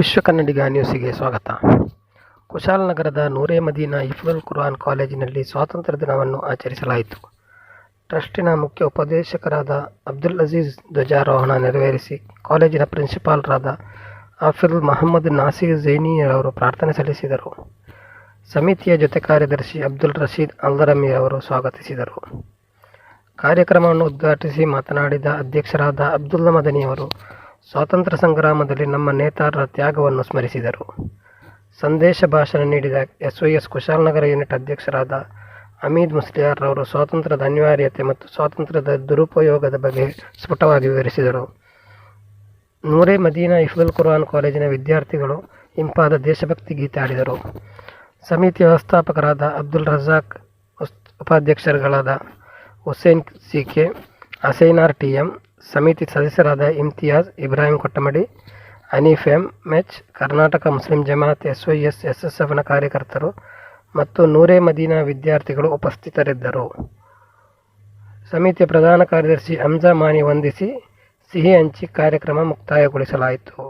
ವಿಶ್ವ ಕನ್ನಡಿಗ ನ್ಯೂಸಿಗೆ ಸ್ವಾಗತ. ಕುಶಾಲನಗರದ ನೂರೆ ಮದೀನಾ ಇಫ್ಲುಲ್ ಕುರಾನ್ ಕಾಲೇಜಿನಲ್ಲಿ ಸ್ವಾತಂತ್ರ್ಯ ದಿನವನ್ನು ಆಚರಿಸಲಾಯಿತು. ಟ್ರಸ್ಟಿನ ಮುಖ್ಯ ಉಪದೇಶಕರಾದ ಅಬ್ದುಲ್ ಅಜೀಜ್ ಧ್ವಜಾರೋಹಣ ನೆರವೇರಿಸಿ ಕಾಲೇಜಿನ ಪ್ರಿನ್ಸಿಪಾಲರಾದ ಆಫಿಲ್ ಮಹಮ್ಮದ್ ನಾಸೀರ್ ಅವರು ಪ್ರಾರ್ಥನೆ ಸಲ್ಲಿಸಿದರು. ಸಮಿತಿಯ ಜೊತೆ ಕಾರ್ಯದರ್ಶಿ ಅಬ್ದುಲ್ ರಶೀದ್ ಅವರು ಸ್ವಾಗತಿಸಿದರು. ಕಾರ್ಯಕ್ರಮವನ್ನು ಉದ್ಘಾಟಿಸಿ ಮಾತನಾಡಿದ ಅಧ್ಯಕ್ಷರಾದ ಅಬ್ದುಲ್ಲಾ ಮದನಿಯವರು ಸ್ವಾತಂತ್ರ್ಯ ಸಂಗ್ರಾಮದಲ್ಲಿ ನಮ್ಮ ನೇತಾರರ ತ್ಯಾಗವನ್ನು ಸ್ಮರಿಸಿದರು. ಸಂದೇಶ ಭಾಷಣ ನೀಡಿದ ಎಸ್ವೈಎಸ್ ಕುಶಾಲನಗರ ಯೂನಿಟ್ ಅಧ್ಯಕ್ಷರಾದ ಅಮೀದ್ ಮುಸ್ಲಿಯಾರ್ ಅವರು ಸ್ವಾತಂತ್ರ್ಯದ ಅನಿವಾರ್ಯತೆ ಮತ್ತು ಸ್ವಾತಂತ್ರ್ಯದ ದುರುಪಯೋಗದ ಬಗ್ಗೆ ಸ್ಫುಟವಾಗಿ ವಿವರಿಸಿದರು. ನೂರೇ ಮದೀನಾ ಹಿಫ್ಜುಲ್ ಕುರಾನ್ ಕಾಲೇಜಿನ ವಿದ್ಯಾರ್ಥಿಗಳು ಇಂಪಾದ ದೇಶಭಕ್ತಿ ಗೀತೆ ಆಡಿದರು ಸಮಿತಿ ವ್ಯವಸ್ಥಾಪಕರಾದ Abdul Razak ಉಪಾಧ್ಯಕ್ಷರುಗಳಾದ Hussain C K Hasainar T M ಸಮಿತಿ ಸದಸ್ಯರಾದ Imtiyaz, Ibrahim Kottamadi, Hanif M, much, Karnataka Muslim Jamaat S Y S S S ಎಫ್ನ ಕಾರ್ಯಕರ್ತರು ಮತ್ತು ನೂರೇ ಮದೀನಾ ವಿದ್ಯಾರ್ಥಿಗಳು ಉಪಸ್ಥಿತರಿದ್ದರು. ಸಮಿತಿಯ ಪ್ರಧಾನ ಕಾರ್ಯದರ್ಶಿ ಹಂಜಾ ಮಾನಿ ವಂದಿಸಿ ಸಿಹಿ ಹಂಚಿ ಕಾರ್ಯಕ್ರಮ ಮುಕ್ತಾಯಗೊಳಿಸಲಾಯಿತು.